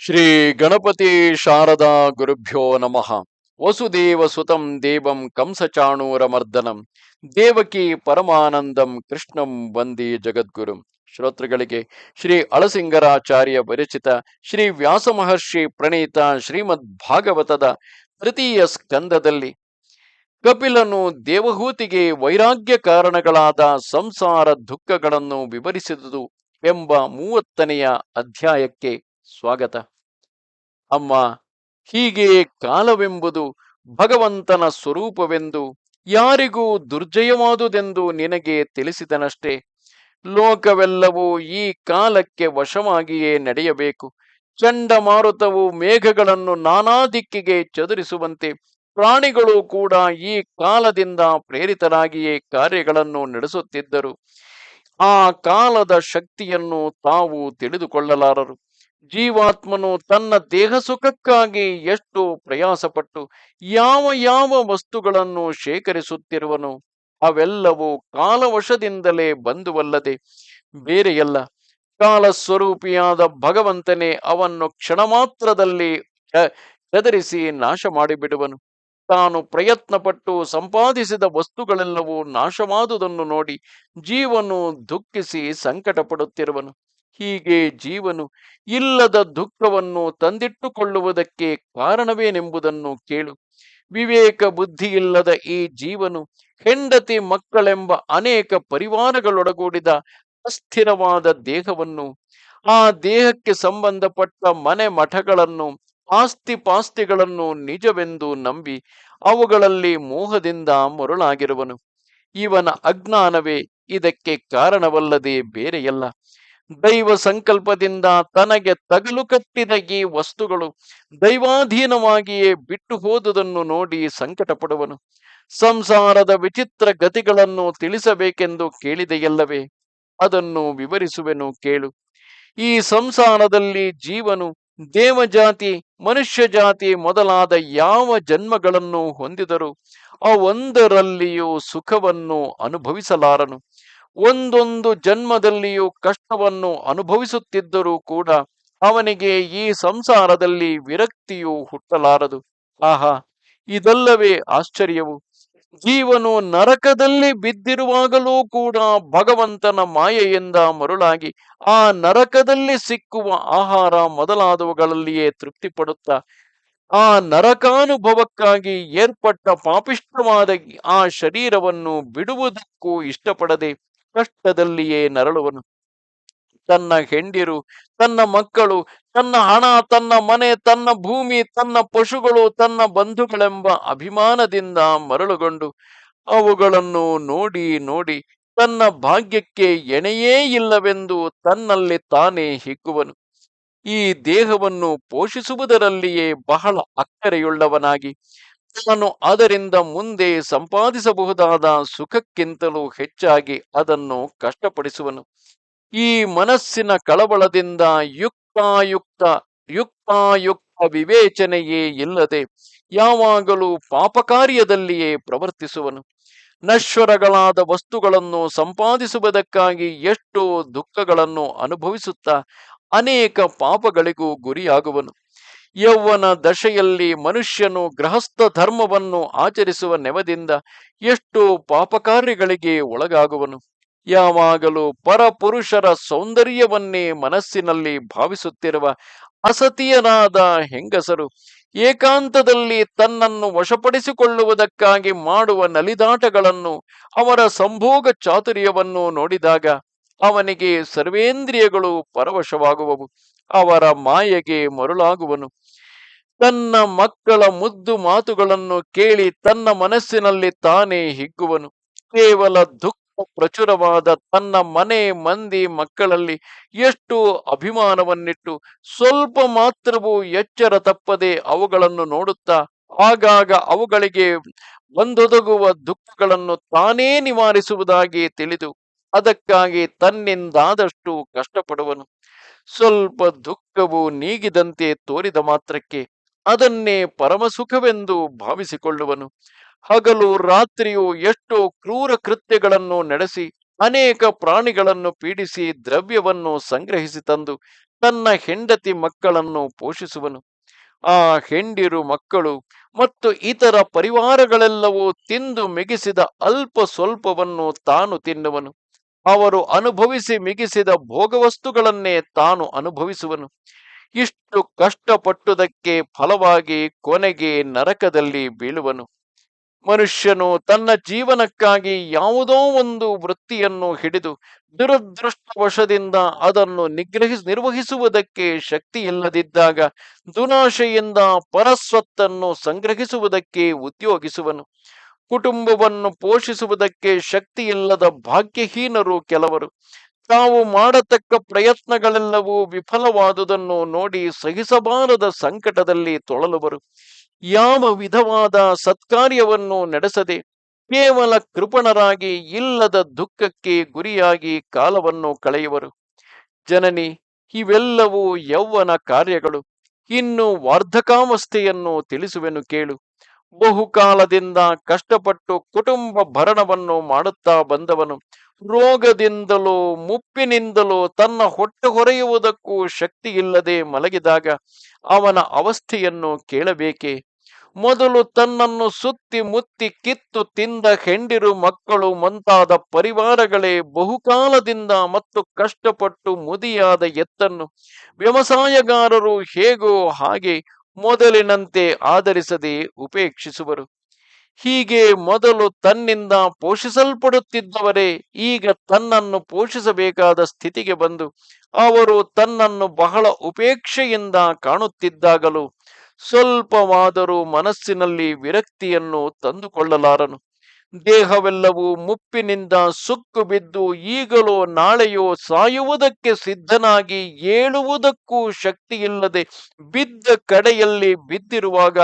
ಶ್ರೀ ಗಣಪತಿ ಶಾರದಾ ಗುರುಭ್ಯೋ ನಮಃ. ವಸುದೇವ ಸುತಂ ದೇವಂ ಕಂಸಚಾಣೂರಮರ್ದನಂ. ದೇವಕಿ ಪರಮಾನಂದಂ ಕೃಷ್ಣಂ ವಂದೇ ಜಗದ್ಗುರು. ಶ್ರೋತೃಗಳಿಗೆ ಶ್ರೀ ಅಳಸಿಂಗರಾಚಾರ್ಯ ಪರಿಚಿತ ಶ್ರೀ ವ್ಯಾಸ ಮಹರ್ಷಿ ಪ್ರಣೀತ ಶ್ರೀಮದ್ ಭಾಗವತದ ತೃತೀಯ ಸ್ಕಂದದಲ್ಲಿ ಕಪಿಲನು ದೇವಹೂತಿಗೆ ವೈರಾಗ್ಯ ಕಾರಣಗಳಾದ ಸಂಸಾರ ದುಃಖಗಳನ್ನು ವಿವರಿಸಿದುದು ಎಂಬ ಮೂವತ್ತನೆಯ ಅಧ್ಯಾಯಕ್ಕೆ ಸ್ವಾಗತ. ಅಮ್ಮ, ಹೀಗೆ ಕಾಲವೆಂಬುದು ಭಗವಂತನ ಸ್ವರೂಪವೆಂದು ಯಾರಿಗೂ ದುರ್ಜಯವಾದುದೆಂದು ನಿನಗೆ ತಿಳಿಸಿದನಷ್ಟೇ. ಲೋಕವೆಲ್ಲವೂ ಈ ಕಾಲಕ್ಕೆ ವಶವಾಗಿಯೇ ನಡೆಯಬೇಕು. ಚಂಡಮಾರುತವು ಮೇಘಗಳನ್ನು ನಾನಾ ದಿಕ್ಕಿಗೆ ಚದುರಿಸುವಂತೆ ಪ್ರಾಣಿಗಳು ಕೂಡ ಈ ಕಾಲದಿಂದ ಪ್ರೇರಿತರಾಗಿಯೇ ಕಾರ್ಯಗಳನ್ನು ನಡೆಸುತ್ತಿದ್ದರು. ಆ ಕಾಲದ ಶಕ್ತಿಯನ್ನು ತಾವು ತಿಳಿದುಕೊಳ್ಳಲಾರರು. ಜೀವಾತ್ಮನು ತನ್ನ ದೇಹ ಸುಖಕ್ಕಾಗಿ ಎಷ್ಟು ಪ್ರಯಾಸಪಟ್ಟು ಯಾವ ಯಾವ ವಸ್ತುಗಳನ್ನು ಶೇಖರಿಸುತ್ತಿರುವನು, ಅವೆಲ್ಲವೂ ಕಾಲವಶದಿಂದಲೇ ಬಂದುವಲ್ಲದೆ ಬೇರೆಯಲ್ಲ. ಕಾಲ ಸ್ವರೂಪಿಯಾದ ಭಗವಂತನೇ ಅವನ್ನು ಕ್ಷಣ ಮಾತ್ರದಲ್ಲಿ ಚದರಿಸಿ ನಾಶ ಮಾಡಿಬಿಡುವನು ತಾನು ಪ್ರಯತ್ನಪಟ್ಟು ಸಂಪಾದಿಸಿದ ವಸ್ತುಗಳೆಲ್ಲವೂ ನಾಶವಾದುದನ್ನು ನೋಡಿ ಜೀವನು ದುಃಖಿಸಿ ಸಂಕಟ ಪಡುತ್ತಿರುವನು ಹೀಗೆ ಜೀವನು ಇಲ್ಲದ ದುಃಖವನ್ನು ತಂದಿಟ್ಟುಕೊಳ್ಳುವುದಕ್ಕೆ ಕಾರಣವೇನೆಂಬುದನ್ನು ಕೇಳು. ವಿವೇಕ ಬುದ್ಧಿಯಿಲ್ಲದ ಈ ಜೀವನು ಹೆಂಡತಿ ಮಕ್ಕಳೆಂಬ ಅನೇಕ ಪರಿವಾರಗಳೊಡಗೂಡಿದ ಅಸ್ಥಿರವಾದ ದೇಹವನ್ನು, ಆ ದೇಹಕ್ಕೆ ಸಂಬಂಧಪಟ್ಟ ಮನೆ ಮಠಗಳನ್ನು, ಆಸ್ತಿ ಪಾಸ್ತಿಗಳನ್ನು ನಿಜವೆಂದು ನಂಬಿ ಅವುಗಳಲ್ಲಿ ಮೋಹದಿಂದ ಮರುಳಾಗಿರುವನು. ಇವನ ಅಜ್ಞಾನವೇ ಇದಕ್ಕೆ ಕಾರಣವಲ್ಲದೆ ಬೇರೆಯಲ್ಲ. ದೈವ ಸಂಕಲ್ಪದಿಂದ ತನಗೆ ತಗಲು ಕಟ್ಟಿದ ಈ ವಸ್ತುಗಳು ದೈವಾಧೀನವಾಗಿಯೇ ಬಿಟ್ಟು ಹೋದುದನ್ನು ನೋಡಿ ಸಂಕಟ ಪಡುವನು ಸಂಸಾರದ ವಿಚಿತ್ರ ಗತಿಗಳನ್ನು ತಿಳಿಸಬೇಕೆಂದು ಕೇಳಿದೆಯಲ್ಲವೇ, ಅದನ್ನು ವಿವರಿಸುವೆನು ಕೇಳು. ಈ ಸಂಸಾರದಲ್ಲಿ ಜೀವನು, ದೇವಜಾತಿ ಮನುಷ್ಯ ಜಾತಿ ಮೊದಲಾದ ಯಾವ ಜನ್ಮಗಳನ್ನು ಹೊಂದಿದರೂ ಅವೊಂದರಲ್ಲಿಯೂ ಸುಖವನ್ನು ಅನುಭವಿಸಲಾರನು. ಒಂದೊಂದು ಜನ್ಮದಲ್ಲಿಯೂ ಕಷ್ಟವನ್ನು ಅನುಭವಿಸುತ್ತಿದ್ದರೂ ಕೂಡ ಅವನಿಗೆ ಈ ಸಂಸಾರದಲ್ಲಿ ವಿರಕ್ತಿಯು ಹುಟ್ಟಲಾರದು. ಆಹಾ, ಇದಲ್ಲವೇ ಆಶ್ಚರ್ಯವು. ಜೀವನು ನರಕದಲ್ಲಿ ಬಿದ್ದಿರುವಾಗಲೂ ಕೂಡ ಭಗವಂತನ ಮಾಯೆಯಿಂದ ಮರುಳಾಗಿ ಆ ನರಕದಲ್ಲಿ ಸಿಕ್ಕುವ ಆಹಾರ ಮೊದಲಾದವುಗಳಲ್ಲಿಯೇ ತೃಪ್ತಿ ಪಡುತ್ತಾ ಆ ನರಕಾನುಭವಕ್ಕಾಗಿ ಏರ್ಪಟ್ಟ ಪಾಪಿಷ್ಟವಾದ ಆ ಶರೀರವನ್ನು ಬಿಡುವುದಕ್ಕೂ ಇಷ್ಟಪಡದೆ ಕಷ್ಟದಲ್ಲಿಯೇ ನರಳುವನು. ತನ್ನ ಹೆಂಡಿರು, ತನ್ನ ಮಕ್ಕಳು, ತನ್ನ ಹಣ, ತನ್ನ ಮನೆ, ತನ್ನ ಭೂಮಿ, ತನ್ನ ಪಶುಗಳು, ತನ್ನ ಬಂಧುಗಳೆಂಬ ಅಭಿಮಾನದಿಂದ ಮರಳುಗೊಂಡು ಅವುಗಳನ್ನು ನೋಡಿ ನೋಡಿ ತನ್ನ ಭಾಗ್ಯಕ್ಕೆ ಎಣೆಯೇ ಇಲ್ಲವೆಂದು ತನ್ನಲ್ಲಿ ತಾನೇ ಹಿಗ್ಗುವನು ಈ ದೇಹವನ್ನು ಪೋಷಿಸುವುದರಲ್ಲಿಯೇ ಬಹಳ ಅಕ್ಕರೆಯುಳ್ಳವನಾಗಿ ತಾನು ಅದರಿಂದ ಮುಂದೆ ಸಂಪಾದಿಸಬಹುದಾದ ಸುಖಕ್ಕಿಂತಲೂ ಹೆಚ್ಚಾಗಿ ಅದನ್ನು ಕಷ್ಟಪಡಿಸುವನು. ಈ ಮನಸ್ಸಿನ ಕಳವಳದಿಂದ ಯುಕ್ತಾಯುಕ್ತ ಯುಕ್ತಾಯುಕ್ತ ವಿವೇಚನೆಯೇ ಇಲ್ಲದೆ ಯಾವಾಗಲೂ ಪಾಪಕಾರ್ಯದಲ್ಲಿಯೇ ಪ್ರವರ್ತಿಸುವನು. ನಶ್ವರಗಳಾದ ವಸ್ತುಗಳನ್ನು ಸಂಪಾದಿಸುವುದಕ್ಕಾಗಿ ಎಷ್ಟೋ ದುಃಖಗಳನ್ನು ಅನುಭವಿಸುತ್ತಾ ಅನೇಕ ಪಾಪಗಳಿಗೂ ಗುರಿಯಾಗುವನು. ಯೌವನ ದಶೆಯಲ್ಲಿ ಮನುಷ್ಯನು ಗೃಹಸ್ಥ ಧರ್ಮವನ್ನು ಆಚರಿಸುವ ನೆವದಿಂದ ಎಷ್ಟು ಪಾಪಕಾರ್ಯಗಳಿಗೆ ಒಳಗಾಗುವನು. ಯಾವಾಗಲೂ ಪರಪುರುಷರ ಸೌಂದರ್ಯವನ್ನೇ ಮನಸ್ಸಿನಲ್ಲಿ ಭಾವಿಸುತ್ತಿರುವ ಅಸತಿಯನಾದ ಹೆಂಗಸರು ಏಕಾಂತದಲ್ಲಿ ತನ್ನನ್ನು ವಶಪಡಿಸಿಕೊಳ್ಳುವುದಕ್ಕಾಗಿ ಮಾಡುವ ನಲಿದಾಟಗಳನ್ನು ಅವರ ಸಂಭೋಗ ಚಾತುರ್ಯವನ್ನು ನೋಡಿದಾಗ ಅವನಿಗೆ ಸರ್ವೇಂದ್ರಿಯಗಳು ಪರವಶವಾಗುವವು. ಅವರ ಮಾಯೆಗೆ ಮರುಳಾಗುವನು. ತನ್ನ ಮಕ್ಕಳ ಮುದ್ದು ಮಾತುಗಳನ್ನು ಕೇಳಿ ತನ್ನ ಮನಸ್ಸಿನಲ್ಲಿ ತಾನೇ ಹಿಗ್ಗುವನು. ಕೇವಲ ದುಃಖ ಪ್ರಚುರವಾದ ತನ್ನ ಮನೆ ಮಂದಿ ಮಕ್ಕಳಲ್ಲಿ ಎಷ್ಟು ಅಭಿಮಾನವನ್ನಿಟ್ಟು ಸ್ವಲ್ಪ ಮಾತ್ರವೂ ಎಚ್ಚರ ತಪ್ಪದೆ ಅವುಗಳನ್ನು ನೋಡುತ್ತಾ ಆಗಾಗ ಅವುಗಳಿಗೆ ಬಂದೊದಗುವ ದುಃಖಗಳನ್ನು ತಾನೇ ನಿವಾರಿಸುವುದಾಗಿ ತಿಳಿದು ಅದಕ್ಕಾಗಿ ತನ್ನಿಂದಾದಷ್ಟು ಕಷ್ಟಪಡುವನು. ಸ್ವಲ್ಪ ದುಃಖವು ನೀಗಿದಂತೆ ತೋರಿದ ಮಾತ್ರಕ್ಕೆ ಅದನ್ನೇ ಪರಮ ಸುಖವೆಂದು ಭಾವಿಸಿಕೊಳ್ಳುವನು. ಹಗಲು ರಾತ್ರಿಯು ಎಷ್ಟೋ ಕ್ರೂರ ಕೃತ್ಯಗಳನ್ನು ನಡೆಸಿ ಅನೇಕ ಪ್ರಾಣಿಗಳನ್ನು ಪೀಡಿಸಿ ದ್ರವ್ಯವನ್ನು ಸಂಗ್ರಹಿಸಿ ತಂದು ತನ್ನ ಹೆಂಡತಿ ಮಕ್ಕಳನ್ನು ಪೋಷಿಸುವನು. ಆ ಹೆಂಡಿರು ಮಕ್ಕಳು ಮತ್ತು ಇತರ ಪರಿವಾರಗಳೆಲ್ಲವೂ ತಿಂದು ಮಿಗಿಸಿದ ಅಲ್ಪ ಸ್ವಲ್ಪವನ್ನು ತಾನು ತಿನ್ನುವನು. ಅವರು ಅನುಭವಿಸಿ ಮಿಗಿಸಿದ ಭೋಗವಸ್ತುಗಳನ್ನೇ ತಾನು ಅನುಭವಿಸುವನು. ಇಷ್ಟು ಕಷ್ಟಪಟ್ಟುದಕ್ಕೆ ಫಲವಾಗಿ ಕೊನೆಗೆ ನರಕದಲ್ಲಿ ಬೀಳುವನು. ಮನುಷ್ಯನು ತನ್ನ ಜೀವನಕ್ಕಾಗಿ ಯಾವುದೋ ಒಂದು ವೃತ್ತಿಯನ್ನು ಹಿಡಿದು ದುರದೃಷ್ಟವಶದಿಂದ ಅದನ್ನು ನಿಗ್ರಹಿಸಿ ನಿರ್ವಹಿಸುವುದಕ್ಕೆ ಶಕ್ತಿ ಇಲ್ಲದಿದ್ದಾಗ ದುನಾಶೆಯಿಂದ ಪರಸ್ವತ್ತನ್ನು ಸಂಗ್ರಹಿಸುವುದಕ್ಕೆ ಉದ್ಯೋಗಿಸುವನು. ಕುಟುಂಬವನ್ನು ಪೋಷಿಸುವುದಕ್ಕೆ ಶಕ್ತಿ ಇಲ್ಲದ ಭಾಗ್ಯಹೀನರು ಕೆಲವರು. ತಾವು ಮಾಡತಕ್ಕ ಪ್ರಯತ್ನಗಳೆಲ್ಲವೂ ವಿಫಲವಾದುದನ್ನು ನೋಡಿ ಸಹಿಸಬಾರದ ಸಂಕಟದಲ್ಲಿ ತೊಳಲುವರು. ಯಾವ ವಿಧವಾದ ಸತ್ಕಾರ್ಯವನ್ನು ನಡೆಸದೆ ಕೇವಲ ಕೃಪಣರಾಗಿ ಇಲ್ಲದ ದುಃಖಕ್ಕೆ ಗುರಿಯಾಗಿ ಕಾಲವನ್ನು ಕಳೆಯುವರು. ಜನನಿ, ಇವೆಲ್ಲವೂ ಯೌವನ ಕಾರ್ಯಗಳು. ಇನ್ನು ವಾರ್ಧಕಾವಸ್ಥೆಯನ್ನು ತಿಳಿಸುವೆನು ಕೇಳು. ಬಹುಕಾಲದಿಂದ ಕಷ್ಟಪಟ್ಟು ಕುಟುಂಬ ಭರಣವನ್ನು ಮಾಡುತ್ತಾ ಬಂದವನು, ರೋಗದಿಂದಲೋ ಮುಪ್ಪಿನಿಂದಲೋ ತನ್ನ ಹೊಟ್ಟೆ ಹೊರೆಯುವುದಕ್ಕೂ ಶಕ್ತಿ ಇಲ್ಲದೆ ಮಲಗಿದಾಗ ಅವನ ಅವಸ್ಥೆಯನ್ನು ಕೇಳಬೇಕೆ? ಮೊದಲು ತನ್ನನ್ನು ಸುತ್ತಿ ಮುತ್ತಿ ಕಿತ್ತು ತಿಂದ ಹೆಂಡಿರು ಮಕ್ಕಳು ಮುಂತಾದ ಪರಿವಾರಗಳೇ ಬಹುಕಾಲದಿಂದ ಮತ್ತು ಕಷ್ಟಪಟ್ಟು ಮುದಿಯಾದ ಎತ್ತನ್ನು ವ್ಯವಸಾಯಗಾರರು ಹೇಗೋ ಹಾಗೆ ಮೊದಲಿನಂತೆ ಆಧರಿಸದೆ ಉಪೇಕ್ಷಿಸುವರು. ಹೀಗೆ ಮೊದಲು ತನ್ನಿಂದ ಪೋಷಿಸಲ್ಪಡುತ್ತಿದ್ದವರೇ ಈಗ ತನ್ನನ್ನು ಪೋಷಿಸಬೇಕಾದ ಸ್ಥಿತಿಗೆ ಬಂದು ಅವರು ತನ್ನನ್ನು ಬಹಳ ಉಪೇಕ್ಷೆಯಿಂದ ಕಾಣುತ್ತಿದ್ದಾಗಲೂ ಸ್ವಲ್ಪವಾದರೂ ಮನಸ್ಸಿನಲ್ಲಿ ವಿರಕ್ತಿಯನ್ನು ತಂದುಕೊಳ್ಳಲಾರನು. ದೇಹವೆಲ್ಲವೂ ಮುಪ್ಪಿನಿಂದ ಸುಕ್ಕು ಬಿದ್ದು ಈಗಲೋ ನಾಳೆಯೋ ಸಾಯುವುದಕ್ಕೆ ಸಿದ್ಧನಾಗಿ ಏಳುವುದಕ್ಕೂ ಶಕ್ತಿಯಿಲ್ಲದೆ ಬಿದ್ದ ಕಡೆಯಲ್ಲಿ ಬಿದ್ದಿರುವಾಗ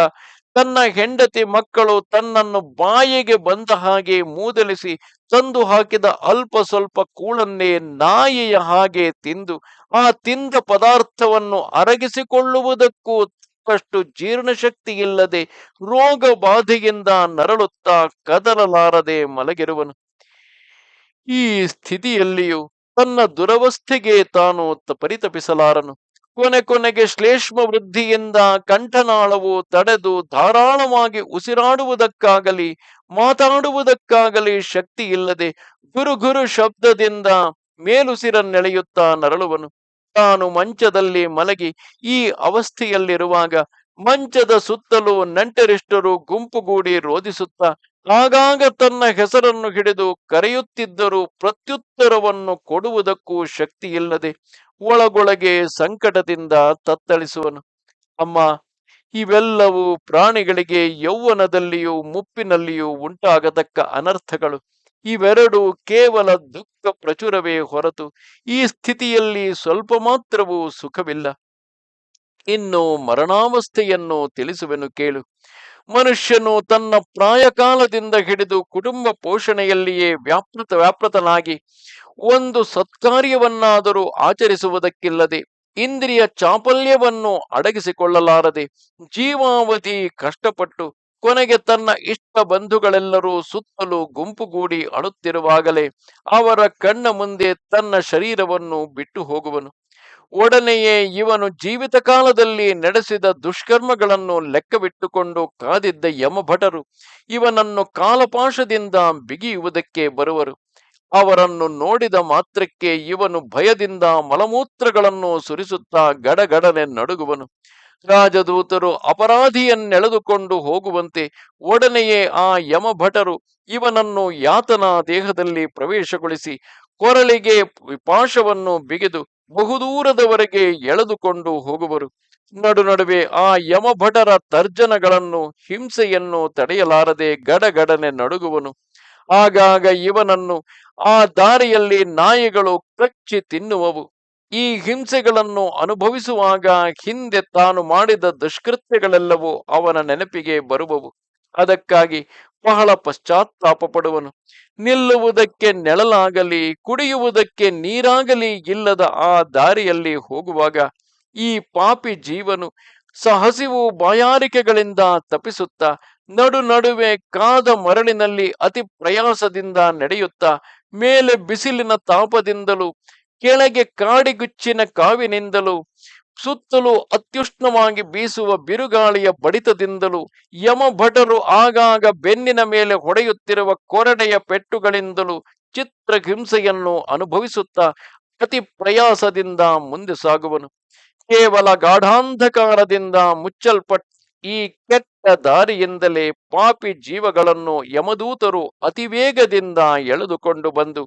ತನ್ನ ಹೆಂಡತಿ ಮಕ್ಕಳು ತನ್ನನ್ನು ಬಾಯಿಗೆ ಬಂದ ಹಾಗೆ ಮೂದಲಿಸಿ ತಂದು ಹಾಕಿದ ಅಲ್ಪ ಸ್ವಲ್ಪ ಕೂಳನ್ನೇ ನಾಯಿಯ ಹಾಗೆ ತಿಂದು ಆ ತಿಂದ ಪದಾರ್ಥವನ್ನು ಅರಗಿಸಿಕೊಳ್ಳುವುದಕ್ಕೂ ತಕ್ಕಷ್ಟು ಜೀರ್ಣಶಕ್ತಿ ಇಲ್ಲದೆ ರೋಗ ಬಾಧೆಯಿಂದ ನರಳುತ್ತಾ ಕದಲಲಾರದೆ ಮಲಗಿರುವನು. ಈ ಸ್ಥಿತಿಯಲ್ಲಿಯೂ ತನ್ನ ದುರವಸ್ಥೆಗೆ ತಾನು ಪರಿತಪಿಸಲಾರನು. ಕೊನೆ ಕೊನೆಗೆ ಶ್ಲೇಷ್ಮ ವೃದ್ಧಿಯಿಂದ ಕಂಠನಾಳವು ತಡೆದು ಧಾರಾಳವಾಗಿ ಉಸಿರಾಡುವುದಕ್ಕಾಗಲಿ, ಮಾತಾಡುವುದಕ್ಕಾಗಲಿ ಶಕ್ತಿ ಇಲ್ಲದೆ ಗುರುಗುರು ಗುರು ಶಬ್ದದಿಂದ ಮೇಲುಸಿರನ್ನೆಳೆಯುತ್ತಾ ನರಳುವನು. ತಾನು ಮಂಚದಲ್ಲಿ ಮಲಗಿ ಈ ಅವಸ್ಥೆಯಲ್ಲಿರುವಾಗ ಮಂಚದ ಸುತ್ತಲೂ ನಂಟರಿಷ್ಟರು ಗುಂಪುಗೂಡಿ ರೋಧಿಸುತ್ತಾ ಆಗಾಗ ತನ್ನ ಹೆಸರನ್ನು ಹಿಡಿದು ಕರೆಯುತ್ತಿದ್ದರೂ ಪ್ರತ್ಯುತ್ತರವನ್ನು ಕೊಡುವುದಕ್ಕೂ ಶಕ್ತಿ ಇಲ್ಲದೆ ಒಳಗೊಳಗೆ ಸಂಕಟದಿಂದ ತತ್ತಳಿಸುವನು. ಅಮ್ಮ, ಇವೆಲ್ಲವೂ ಪ್ರಾಣಿಗಳಿಗೆ ಯೌವನದಲ್ಲಿಯೂ ಮುಪ್ಪಿನಲ್ಲಿಯೂ ಉಂಟಾಗತಕ್ಕ ಅನರ್ಥಗಳು. ಇವೆರಡು ಕೇವಲ ದುಃಖ ಪ್ರಚುರವೇ ಹೊರತು ಈ ಸ್ಥಿತಿಯಲ್ಲಿ ಸ್ವಲ್ಪ ಮಾತ್ರವೂ ಸುಖವಿಲ್ಲ. ಇನ್ನು ಮರಣಾವಸ್ಥೆಯನ್ನು ತಿಳಿಸುವೆನು ಕೇಳು. ಮನುಷ್ಯನು ತನ್ನ ಪ್ರಾಯಕಾಲದಿಂದ ಹಿಡಿದು ಕುಟುಂಬ ಪೋಷಣೆಯಲ್ಲಿಯೇ ವ್ಯಾಪೃತ ವ್ಯಾಪೃತನಾಗಿ ಒಂದು ಸತ್ಕಾರ್ಯವನ್ನಾದರೂ ಆಚರಿಸುವುದಕ್ಕಿಲ್ಲದೆ ಇಂದ್ರಿಯ ಚಾಪಲ್ಯವನ್ನು ಅಡಗಿಸಿಕೊಳ್ಳಲಾರದೆ ಜೀವಾವಧಿ ಕಷ್ಟಪಟ್ಟು ಕೊನೆಗೆ ತನ್ನ ಇಷ್ಟ ಬಂಧುಗಳೆಲ್ಲರೂ ಸುತ್ತಲೂ ಗುಂಪುಗೂಡಿ ಅಳುತ್ತಿರುವಾಗಲೇ ಅವರ ಕಣ್ಣ ಮುಂದೆ ತನ್ನ ಶರೀರವನ್ನು ಬಿಟ್ಟು ಹೋಗುವನು. ಒಡನೆಯೇ ಇವನು ಜೀವಿತ ಕಾಲದಲ್ಲಿ ನಡೆಸಿದ ದುಷ್ಕರ್ಮಗಳನ್ನು ಲೆಕ್ಕವಿಟ್ಟುಕೊಂಡು ಕಾದಿದ್ದ ಯಮಭಟರು ಇವನನ್ನು ಕಾಲಪಾಶದಿಂದ ಬಿಗಿಯುವುದಕ್ಕೆ ಬರುವರು. ಅವರನ್ನು ನೋಡಿದ ಮಾತ್ರಕ್ಕೆ ಇವನು ಭಯದಿಂದ ಮಲಮೂತ್ರಗಳನ್ನು ಸುರಿಸುತ್ತಾ ಗಡಗಡನೆ ನಡುಗುವನು. ರಾಜದೂತರು ಅಪರಾಧಿಯನ್ನೆಳೆದುಕೊಂಡು ಹೋಗುವಂತೆ ಒಡನೆಯೇ ಆ ಯಮಭಟರು ಇವನನ್ನು ಯಾತನ ದೇಹದಲ್ಲಿ ಪ್ರವೇಶಗೊಳಿಸಿ ಕೊರಳಿಗೆ ಪಾಶವನ್ನು ಬಿಗಿದು ಬಹುದೂರದವರೆಗೆ ಎಳೆದುಕೊಂಡು ಹೋಗುವರು. ನಡು ನಡುವೆ ಆ ಯಮಭಟರ ತರ್ಜನಗಳನ್ನು ಹಿಂಸೆಯನ್ನು ತಡೆಯಲಾರದೆ ಗಡಗಡನೆ ನಡುಗುವನು. ಆಗಾಗ ಇವನನ್ನು ಆ ದಾರಿಯಲ್ಲಿ ನಾಯಿಗಳು ಕಚ್ಚಿ ತಿನ್ನುವವು. ಈ ಹಿಂಸೆಗಳನ್ನು ಅನುಭವಿಸುವಾಗ ಹಿಂದೆ ತಾನು ಮಾಡಿದ ದುಷ್ಕೃತ್ಯಗಳೆಲ್ಲವೂ ಅವನ ನೆನಪಿಗೆ ಬರುವವು. ಅದಕ್ಕಾಗಿ ಬಹಳ ಪಶ್ಚಾತ್ತಾಪ ಪಡುವನು ನಿಲ್ಲುವುದಕ್ಕೆ ನೆಳಲಾಗಲಿ, ಕುಡಿಯುವುದಕ್ಕೆ ನೀರಾಗಲಿ ಇಲ್ಲದ ಆ ದಾರಿಯಲ್ಲಿ ಹೋಗುವಾಗ ಈ ಪಾಪಿ ಜೀವನು ಸಹಸಿವು ಬಾಯಾರಿಕೆಗಳಿಂದ ತಪ್ಪಿಸುತ್ತಾ, ನಡು ನಡುವೆ ಕಾದ ಮರಳಿನಲ್ಲಿ ಅತಿ ಪ್ರಯಾಸದಿಂದ ನಡೆಯುತ್ತಾ, ಮೇಲೆ ಬಿಸಿಲಿನ ತಾಪದಿಂದಲೂ ಕೆಳಗೆ ಕಾಡಿಗುಚ್ಚಿನ ಕಾವಿನಿಂದಲೂ, ಸುತ್ತಲೂ ಅತ್ಯುಷ್ಣವಾಗಿ ಬೀಸುವ ಬಿರುಗಾಳಿಯ ಬಡಿತದಿಂದಲೂ, ಯಮಭಟರು ಆಗಾಗ ಬೆನ್ನಿನ ಮೇಲೆ ಹೊಡೆಯುತ್ತಿರುವ ಕೊರಡೆಯ ಪೆಟ್ಟುಗಳಿಂದಲೂ ಚಿತ್ರಹಿಂಸೆಯನ್ನು ಅನುಭವಿಸುತ್ತಾ ಅತಿ ಪ್ರಯಾಸದಿಂದ ಮುಂದೆ ಸಾಗುವನು. ಕೇವಲ ಗಾಢಾಂಧಕಾರದಿಂದ ಮುಚ್ಚಲ್ಪಟ್ಟ ಈ ಕೆಟ್ಟ ದಾರಿಯಿಂದಲೇ ಪಾಪಿ ಜೀವಗಳನ್ನು ಯಮದೂತರು ಅತಿವೇಗದಿಂದ ಎಳೆದುಕೊಂಡು ಬಂದು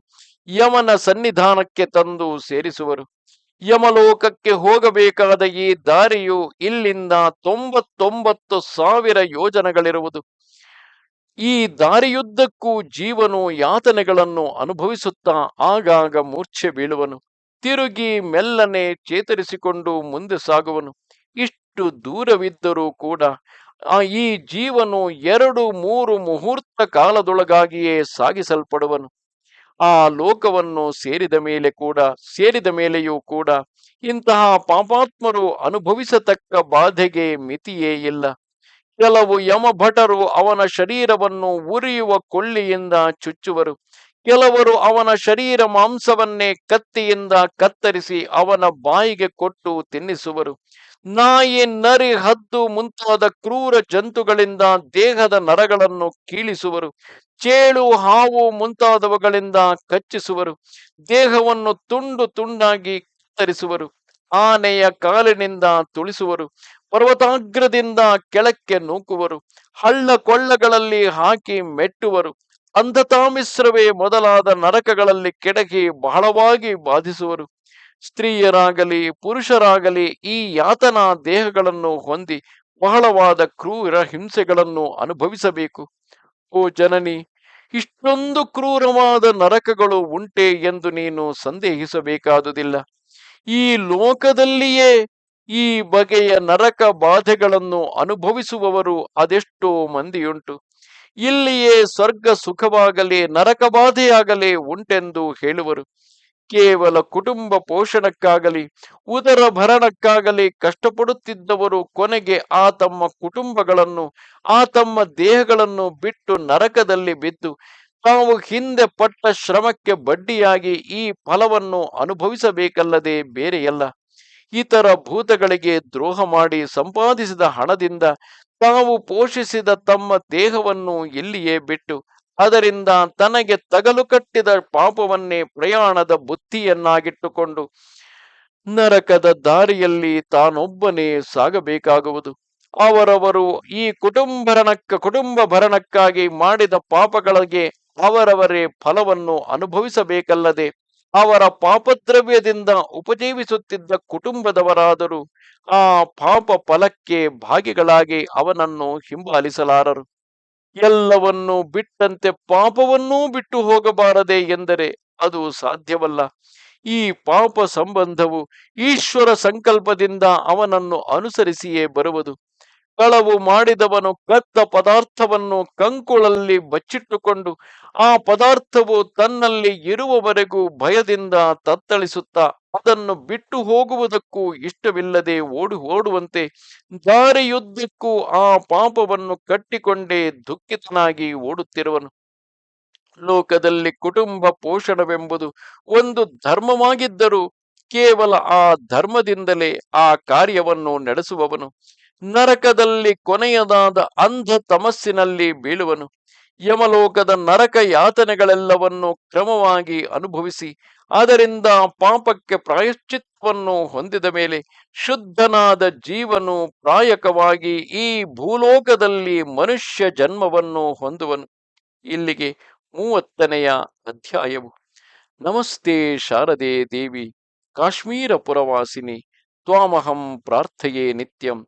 ಯಮನ ಸನ್ನಿಧಾನಕ್ಕೆ ತಂದು ಸೇರಿಸುವರು. ಯಮಲೋಕಕ್ಕೆ ಹೋಗಬೇಕಾದ ಈ ದಾರಿಯು ಇಲ್ಲಿಂದ ತೊಂಬತ್ತೊಂಬತ್ತು ಸಾವಿರ ಯೋಜನೆಗಳಿರುವುದು. ಈ ದಾರಿಯುದ್ದಕ್ಕೂ ಜೀವನು ಯಾತನೆಗಳನ್ನು ಅನುಭವಿಸುತ್ತಾ ಆಗಾಗ ಮೂರ್ಛೆ ಬೀಳುವನು. ತಿರುಗಿ ಮೆಲ್ಲನೆ ಚೇತರಿಸಿಕೊಂಡು ಮುಂದೆ ಸಾಗುವನು. ಇಷ್ಟು ದೂರವಿದ್ದರೂ ಕೂಡ ಆ ಈ ಜೀವನು ಎರಡು ಮೂರು ಮುಹೂರ್ತ ಕಾಲದೊಳಗಾಗಿಯೇ ಸಾಗಿಸಲ್ಪಡುವನು. ಆ ಲೋಕವನ್ನು ಸೇರಿದ ಮೇಲೆ ಕೂಡ, ಸೇರಿದ ಮೇಲೆಯೂ ಕೂಡ ಇಂತಹ ಪಾಪಾತ್ಮರು ಅನುಭವಿಸತಕ್ಕ ಬಾಧೆಗೆ ಮಿತಿಯೇ ಇಲ್ಲ. ಕೆಲವು ಯಮಭಟರು ಅವನ ಶರೀರವನ್ನು ಉರಿಯುವ ಕೊಳ್ಳಿಯಿಂದ ಚುಚ್ಚುವರು. ಕೆಲವರು ಅವನ ಶರೀರ ಮಾಂಸವನ್ನೇ ಕತ್ತಿಯಿಂದ ಕತ್ತರಿಸಿ ಅವನ ಬಾಯಿಗೆ ಕೊಟ್ಟು ತಿನ್ನಿಸುವರು. ನಾಯಿ ನರಿ ಹದ್ದು ಮುಂತಾದ ಕ್ರೂರ ಜಂತುಗಳಿಂದ ದೇಹದ ನರಗಳನ್ನು ಕೀಳಿಸುವರು. ಚೇಳು ಹಾವು ಮುಂತಾದವುಗಳಿಂದ ಕಚ್ಚಿಸುವರು. ದೇಹವನ್ನು ತುಂಡು ತುಂಡಾಗಿ ಕತ್ತರಿಸುವರು. ಆನೆಯ ಕಾಲಿನಿಂದ ತುಳಿಸುವರು. ಪರ್ವತಾಗ್ರದಿಂದ ಕೆಳಕ್ಕೆ ನೂಕುವರು. ಹಳ್ಳ ಕೊಳ್ಳಗಳಲ್ಲಿ ಹಾಕಿ ಮೆಟ್ಟುವರು. ಅಂಧತಾಮಿಶ್ರವೇ ಮೊದಲಾದ ನರಕಗಳಲ್ಲಿ ಕೆಡಕಿ ಬಹಳವಾಗಿ ಬಾಧಿಸುವರು. ಸ್ತ್ರೀಯರಾಗಲಿ, ಪುರುಷರಾಗಲಿ ಈ ಯಾತನಾ ದೇಹಗಳನ್ನು ಹೊಂದಿ ಬಹಳವಾದ ಕ್ರೂರ ಹಿಂಸೆಗಳನ್ನು ಅನುಭವಿಸಬೇಕು. ಓ ಜನನಿ, ಇಷ್ಟೊಂದು ಕ್ರೂರವಾದ ನರಕಗಳು ಉಂಟೆ ಎಂದು ನೀನು ಸಂದೇಹಿಸಬೇಕಾದುದಿಲ್ಲ. ಈ ಲೋಕದಲ್ಲಿಯೇ ಈ ಬಗೆಯ ನರಕ ಬಾಧೆಗಳನ್ನು ಅನುಭವಿಸುವವರು ಅದೆಷ್ಟೋ ಮಂದಿಯುಂಟು. ಇಲ್ಲಿಯೇ ಸ್ವರ್ಗ ಸುಖವಾಗಲಿ ನರಕ ಬಾಧೆಯಾಗಲಿ ಉಂಟೆಂದು ಹೇಳುವರು. ಕೇವಲ ಕುಟುಂಬ ಪೋಷಣಕ್ಕಾಗಲಿ, ಉದರ ಭರಣಕ್ಕಾಗಲಿ ಕಷ್ಟಪಡುತ್ತಿದ್ದವರು ಕೊನೆಗೆ ಆ ತಮ್ಮ ಕುಟುಂಬಗಳನ್ನು, ಆ ತಮ್ಮ ದೇಹಗಳನ್ನು ಬಿಟ್ಟು ನರಕದಲ್ಲಿ ಬಿದ್ದು, ತಾವು ಹಿಂದೆ ಪಟ್ಟ ಶ್ರಮಕ್ಕೆ ಬಡ್ಡಿಯಾಗಿ ಈ ಫಲವನ್ನು ಅನುಭವಿಸಬೇಕಲ್ಲದೆ ಬೇರೆಯಲ್ಲ. ಇತರ ಭೂತಗಳಿಗೆ ದ್ರೋಹ ಮಾಡಿ ಸಂಪಾದಿಸಿದ ಹಣದಿಂದ ತಾವು ಪೋಷಿಸಿದ ತಮ್ಮ ದೇಹವನ್ನು ಇಲ್ಲಿಯೇ ಬಿಟ್ಟು, ಅದರಿಂದ ತನಗೆ ತಗಲು ಕಟ್ಟಿದ ಪಾಪವನ್ನೇ ಪ್ರಯಾಣದ ಬುತ್ತಿಯನ್ನಾಗಿಟ್ಟುಕೊಂಡು ನರಕದ ದಾರಿಯಲ್ಲಿ ತಾನೊಬ್ಬನೇ ಸಾಗಬೇಕಾಗುವುದು. ಅವರವರು ಈ ಕುಟುಂಬರಣಕ್ಕ ಕುಟುಂಬ ಭರಣಕ್ಕಾಗಿ ಮಾಡಿದ ಪಾಪಗಳಿಗೆ ಅವರವರೇ ಫಲವನ್ನು ಅನುಭವಿಸಬೇಕಲ್ಲದೆ ಅವರ ಪಾಪದ್ರವ್ಯದಿಂದ ಉಪಜೀವಿಸುತ್ತಿದ್ದ ಕುಟುಂಬದವರಾದರೂ. ಆ ಪಾಪ ಫಲಕ್ಕೆ ಭಾಗಿಗಳಾಗಿ ಅವನನ್ನು ಹಿಂಬಾಲಿಸಲಾರರು. ಎಲ್ಲವನ್ನೂ ಬಿಟ್ಟಂತೆ ಪಾಪವನ್ನೂ ಬಿಟ್ಟು ಹೋಗಬಾರದೆ ಎಂದರೆ ಅದು ಸಾಧ್ಯವಲ್ಲ. ಈ ಪಾಪ ಸಂಬಂಧವು ಈಶ್ವರ ಸಂಕಲ್ಪದಿಂದ ಅವನನ್ನು ಅನುಸರಿಸಿಯೇ ಬರುವುದು. ಕಳವು ಮಾಡಿದವನು ಕತ್ತ ಪದಾರ್ಥವನ್ನು ಕಂಕುಳಲ್ಲಿ ಬಚ್ಚಿಟ್ಟುಕೊಂಡು ಆ ಪದಾರ್ಥವು ತನ್ನಲ್ಲಿ ಇರುವವರೆಗೂ ಭಯದಿಂದ ತತ್ತಳಿಸುತ್ತಾ ಅದನ್ನು ಬಿಟ್ಟು ಹೋಗುವುದಕ್ಕೂ ಇಷ್ಟವಿಲ್ಲದೆ ಓಡಿ ಓಡುವಂತೆ ದಾರಿಯುದ್ದಕ್ಕೂ ಆ ಪಾಪವನ್ನು ಕಟ್ಟಿಕೊಂಡೇ ದುಃಖಿತನಾಗಿ ಓಡುತ್ತಿರುವನು. ಲೋಕದಲ್ಲಿ ಕುಟುಂಬ ಪೋಷಣವೆಂಬುದು ಒಂದು ಧರ್ಮವಾಗಿದ್ದರೂ ಕೇವಲ ಆ ಧರ್ಮದಿಂದಲೇ ಆ ಕಾರ್ಯವನ್ನು ನಡೆಸುವವನು. ನರಕದಲ್ಲಿ ಕೊನೆಯದಾದ ಅಂಧ ತಮಸ್ಸಿನಲ್ಲಿ ಬೀಳುವನು. ಯಮಲೋಕದ ನರಕ ಯಾತನೆಗಳೆಲ್ಲವನ್ನು ಕ್ರಮವಾಗಿ ಅನುಭವಿಸಿ, ಅದರಿಂದ ಪಾಪಕ್ಕೆ ಪ್ರಾಯಶ್ಚಿತ್ವವನ್ನು ಹೊಂದಿದ ಮೇಲೆ ಶುದ್ಧನಾದ ಜೀವನು ಪ್ರಾಯಕವಾಗಿ ಈ ಭೂಲೋಕದಲ್ಲಿ ಮನುಷ್ಯ ಜನ್ಮವನ್ನು ಹೊಂದುವನು. ಇಲ್ಲಿಗೆ ಮೂವತ್ತನೆಯ ಅಧ್ಯಾಯವು. ನಮಸ್ತೆ ಶಾರದೆ ದೇವಿ, ಕಾಶ್ಮೀರ ಪುರವಾಸಿನಿ, ತ್ವಾಮಹಂ ಪ್ರಾರ್ಥೆಯೇ ನಿತ್ಯಂ.